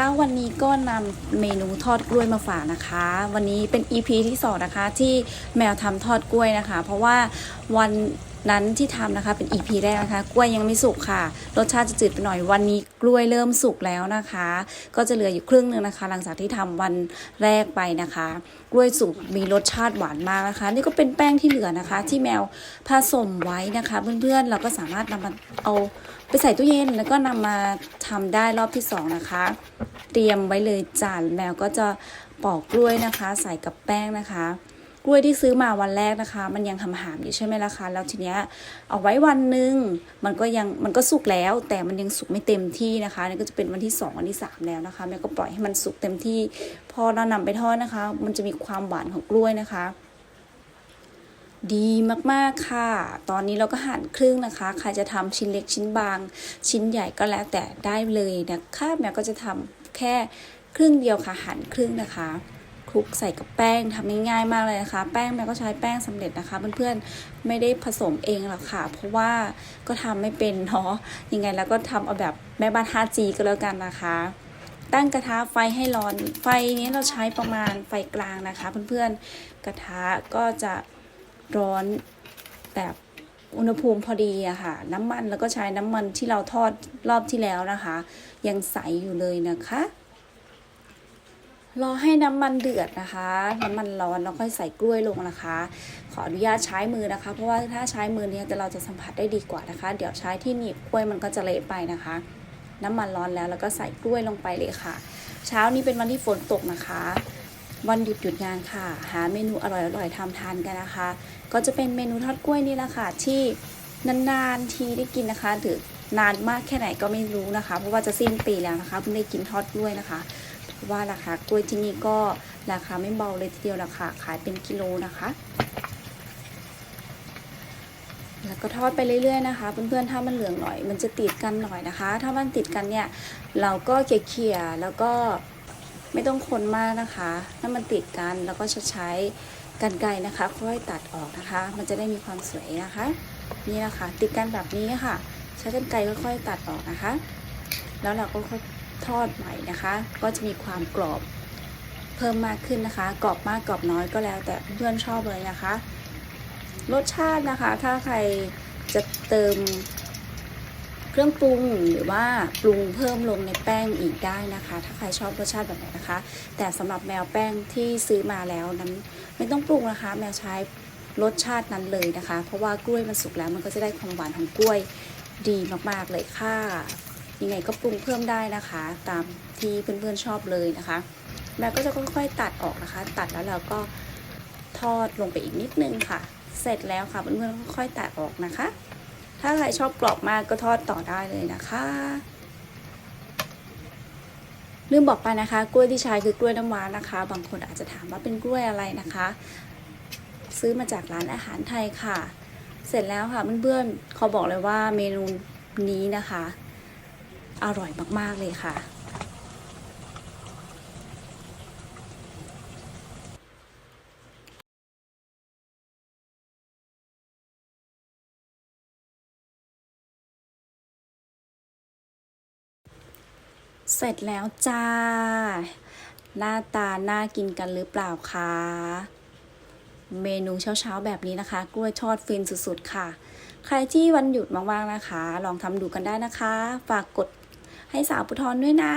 ช้าวันนี้ก็นำเมนูทอดกล้วยมาฝากนะคะ วันนี้เป็น EP ที่สองนะคะที่แมวทำทอดกล้วยนะคะ เพราะว่าวัน นั้นที่ทำนะคะเป็น EP แรกนะคะกล้วยยังไม่สุกค่ะ รสชาติจะจืดไปหน่อยวันนี้กล้วยเริ่มสุกแล้วนะคะ ก็จะเหลืออยู่ครึ่งหนึ่งนะคะ หลังจากที่ทำวันแรกไปนะคะ กล้วยสุกมีรสชาติหวานมากนะคะ นี่ก็เป็นแป้งที่เหลือนะคะ ที่แมวผสมไว้นะคะ เพื่อนๆเราก็สามารถนำมาเอาไปใส่ตู้เย็นแล้วก็นำมาทำได้รอบที่สองนะคะ เตรียมไว้เลยจานแมวก็จะปอกกล้วยนะคะ ใส่กับแป้งนะคะ ล้วยที่ซื้อมาวันแรกนะคะ มันยังหำหามอยู่ใช่ไหมล่ะคะ แล้วทีเนี้ยเอาไว้วันหนึ่งมันก็ยังมันก็สุกแล้ว แต่มันยังสุกไม่เต็มที่นะคะนี่ก็จะเป็นวันที่สองวันที่สามแล้วนะคะแม่ก็ปล่อยให้มันสุกเต็มที่ พอเรานำไปทอดนะคะ มันจะมีความหวานของกล้วยนะคะดีมาก ๆ ค่ะ ตอนนี้เราก็หั่นครึ่งนะคะ ใครจะทำชิ้นเล็กชิ้นบาง ชิ้นใหญ่ก็แล้วแต่ได้เลยนะคะ แม่ก็จะทำแค่ครึ่งเดียวค่ะ หั่นครึ่งนะคะ คลุกใส่กับแป้งทำง่ายๆมากเลยนะคะ แป้งแม่ก็ใช้แป้งสำเร็จนะคะเพื่อนๆไม่ได้ผสมเองหรอกค่ะ เพราะว่าก็ทำไม่เป็นเนาะยังไงแล้วก็ทำเอาแบบแม่บ้าน 5G ก็แล้วกันนะคะ ตั้งกระทะไฟให้ร้อนไฟนี้เราใช้ประมาณไฟกลางนะคะ เพื่อนๆกระทะก็จะร้อนแบบอุณหภูมิพอดีอะค่ะ น้ำมันแล้วก็ใช้น้ำมันที่เราทอดรอบที่แล้วนะคะ ยังใสอยู่เลยนะคะ รอให้น้ำมันเดือดนะคะ น้ำมันร้อนแล้วค่อยใส่กล้วยลงนะคะ ขออนุญาตใช้มือนะคะ เพราะว่าถ้าใช้มือเนี้ยเราจะสัมผัสได้ดีกว่านะคะ เดี๋ยวใช้ที่หนีบกล้วยมันก็จะเละไปนะคะ น้ำมันร้อนแล้วแล้วก็ใส่กล้วยลงไปเลยค่ะ เช้านี้เป็นวันที่ฝนตกนะคะวันหยุดหยุดงานค่ะ หาเมนูอร่อยๆทำทานกันนะคะ ก็จะเป็นเมนูทอดกล้วยนี่แหละค่ะ ที่นานๆทีได้กินนะคะหรือนานมากแค่ไหนก็ไม่รู้นะคะ เพราะว่าจะสิ้นปีแล้วนะคะเพิ่งได้กินทอดกล้วยนะคะ เพราะว่าราคากล้วยที่นี่ก็ราคาไม่เบาเลยทีเดียวราคาขายเป็นกิโลนะคะ แล้วก็ทอดไปเรื่อยๆนะคะเพื่อนๆถ้ามันเหลืองหน่อย มันจะติดกันหน่อยนะคะ ถ้ามันติดกันเนี่ยเราก็เขี่ยๆแล้วก็ไม่ต้องคนมากนะคะ ถ้ามันติดกันแล้วก็จะใช้กันไกรนะคะ ค่อยตัดออกนะคะ มันจะได้มีความสวยนะคะ นี่นะคะ ติดกันแบบนี้ค่ะ ใช้กันไกรค่อยๆตัดออกนะคะ แล้วเราก็ค่อย ทอดใหม่นะคะ ก็จะมีความกรอบเพิ่มมากขึ้นนะคะ กรอบมากกรอบน้อยก็แล้ว แต่เพื่อนชอบเลยนะคะ รสชาตินะคะ ถ้าใครจะเติมเครื่องปรุงหรือว่าปรุงเพิ่มลงในแป้งอีกได้นะคะ ถ้าใครชอบรสชาติแบบไหนนะคะ แต่สำหรับแมวแป้งที่ซื้อมาแล้วนั้นไม่ต้องปรุงนะคะ แมวใช้รสชาตินั้นเลยนะคะ เพราะว่ากล้วยมันสุกแล้วมันก็จะได้ความหวานของกล้วยดีมากๆเลยค่ะ ยังไงก็ปรุงเพิ่มได้นะคะ ตามที่เพื่อนๆชอบเลยนะคะแมวก็จะค่อยๆตัดออกนะคะ ตัดแล้วเราก็ทอดลงไปอีกนิดนึงค่ะ เสร็จแล้วค่ะเพื่อนๆค่อยๆตัดออกนะคะ ถ้าใครชอบกรอบมากก็ทอดต่อได้เลยนะคะลืมบอกไปนะคะ กล้วยที่ใช้คือกล้วยน้ำว้านะคะ บางคนอาจจะถามว่าเป็นกล้วยอะไรนะคะ ซื้อมาจากร้านอาหารไทยค่ะ เสร็จแล้วค่ะเพื่อนๆขาบอกเลยว่าเมนูนี้นะคะ อร่อยมาก ๆ เลยค่ะ เสร็จแล้วจ้า หน้าตาน่ากินกันหรือเปล่าคะ เมนูเช้าๆ แบบนี้นะคะ กล้วยทอดฟินสุด ๆ ค่ะใครที่วันหยุดว่างๆนะคะ ลองทำดูกันได้นะคะ ฝากกด ให้สาวปุทรด้วยนะ